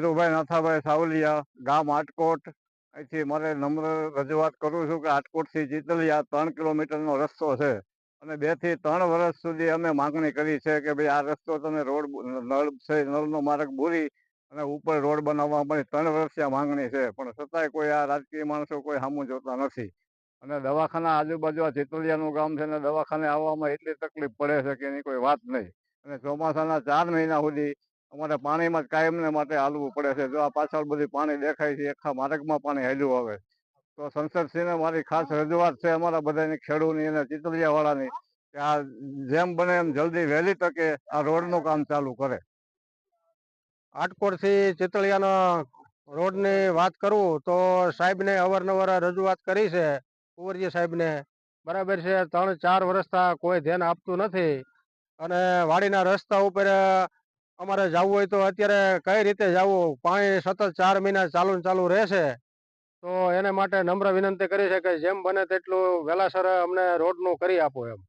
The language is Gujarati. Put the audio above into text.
ધીરુભાઈ નાથાભાઈ સાવલિયા, ગામ આટકોટ અહીંથી મારે નમ્ર રજૂઆત કરું છું કે આટકોટથી જીતલિયા ત્રણ કિલોમીટરનો રસ્તો છે. અને બેથી ત્રણ વર્ષ સુધી અમે માંગણી કરી છે કે ભાઈ આ રસ્તો તમે રોડ નળ છે, નળનો માર્ગ બોરી અને ઉપર રોડ બનાવવા માટે ત્રણ વર્ષથી આ માંગણી છે. પણ છતાંય કોઈ આ રાજકીય માણસો કોઈ સામું જોતા નથી. અને દવાખાના આજુબાજુ આ જીતલિયાનું ગામ છે ને દવાખાને આવવામાં એટલી તકલીફ પડે છે કે એની કોઈ વાત નહીં. અને ચોમાસાના ચાર મહિના સુધી અમારે પાણીમાં કાયમ કાયમને માટે હાલવું પડે છે. જો આ પાછળ બધી પાણી દેખાય છે આખા માર્ગમાં પાણી હાલ્યું આવે. તો સંસદસિંહને મારી ખાસ રજૂઆત છે અમારા બધાની, ખેડૂતની અને ચિતલિયાવાળાની કે આ જેમ બને એમ જલ્દી વહેલી તકે આ રોડનું કામ ચાલુ કરે. આટકોટથી ચિતળિયાના રોડની વાત કરું તો સાહેબને અવારનવાર રજૂઆત કરી છે, કુંવરજી સાહેબને. બરાબર છે, ત્રણ ચાર વર્ષથી કોઈ ધ્યાન આપતું નથી. અને વાડીના રસ્તા ઉપર અમારે જવું હોય તો અત્યારે કઈ રીતે જવું? પાણી સતત ચાર મહિના ચાલુ ચાલુ રહેશે. તો એને માટે નમ્ર વિનંતી કરી છે કે જેમ બને તેટલું વહેલાસર અમને રોડનું કરી આપો એમ.